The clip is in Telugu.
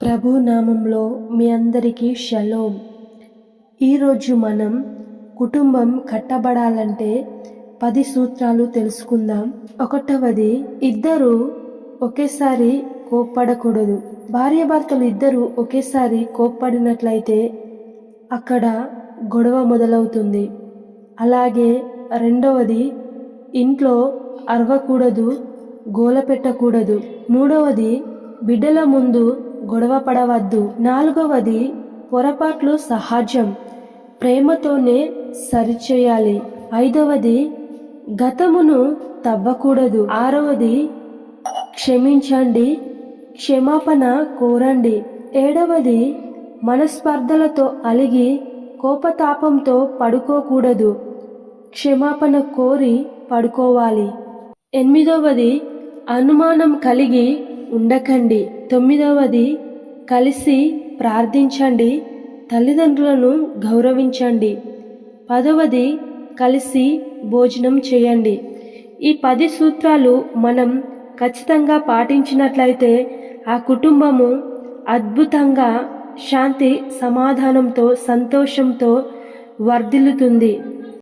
ప్రభు నామంలో మీ అందరికీ షలోం. ఈరోజు మనం కుటుంబం కట్టబడాలంటే పది సూత్రాలు తెలుసుకుందాం. ఒకటవది ఇద్దరు ఒకేసారి కోప్పడకూడదు. భార్యాభర్తలు ఇద్దరు ఒకేసారి కోప్పడినట్లయితే అక్కడ గొడవ మొదలవుతుంది. అలాగే రెండవది ఇంట్లో అరవకూడదు గోల పెట్టకూడదు. మూడవది బిడ్డల ముందు గొడవ పడవద్దు. నాలుగవది పొరపాట్లు సహజం. ప్రేమతోనే సరిచేయాలి. ఐదవది గతమును తవ్వకూడదు. ఆరవది క్షమించండి క్షమాపణ కోరండి. ఏడవది మనస్పర్ధలతో అలిగి కోపతాపంతో పడుకోకూడదు. క్షమాపణ కోరి పడుకోవాలి. ఎనిమిదవది అనుమానం కలిగి ఉండకండి. తొమ్మిదవది కలిసి ప్రార్థించండి తల్లిదండ్రులను గౌరవించండి. పదవది కలిసి భోజనం చేయండి. ఈ పది సూత్రాలు మనం ఖచ్చితంగా పాటించినట్లయితే ఆ కుటుంబము అద్భుతంగా శాంతి సమాధానంతో సంతోషంతో వర్ధిల్లుతుంది.